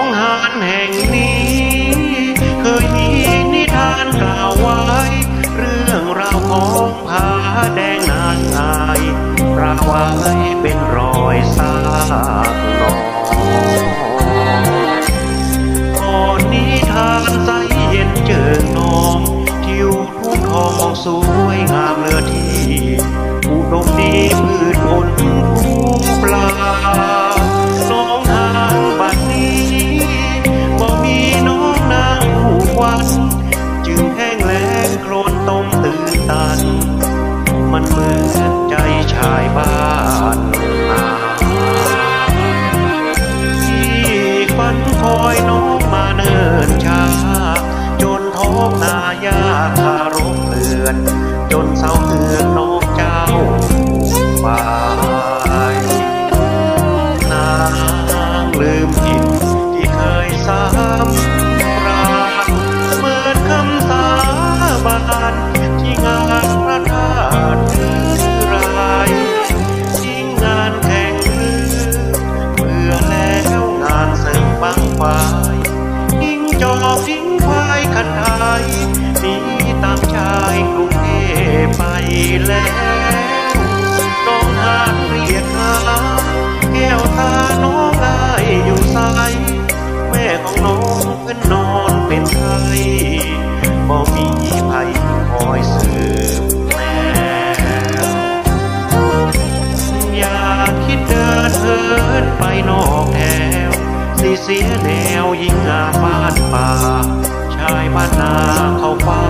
ของหานแห่งนี้ เคยมีนิทานกล่าวไว้ เรื่องราวของผาแดงนานทายปรากไว้เป็นรอยซากนองก่อนนิทานใสเย็นเจิงนองทิวทุ่งทองสวยงามเลือที่อุดมดีพืชผล วัน จึงแห้งแล้งโคลนต้มตื่นตัน มันเหมือนใจชายบ้านนาที่ฝันคอยน้องมาเนิ่นช้า จนท้องนายาคารบเตือน จนเศร้าเตือนน้องเจ้าไปนางลืมผิดที่เคามชายกรุงเทพไปแล้วน้องหานเรียกหาแก้วตาน้องอายอยู่ใสแม่ของน้องเพิ่นนอนเป็นไข้บ่มีไผคอยสืบแนวอย่าคิดเดินเหินไปนอกแถวสิเสียแนวยิ่งงาบ้านป่า ชายบ้านนาเขาเฝ้า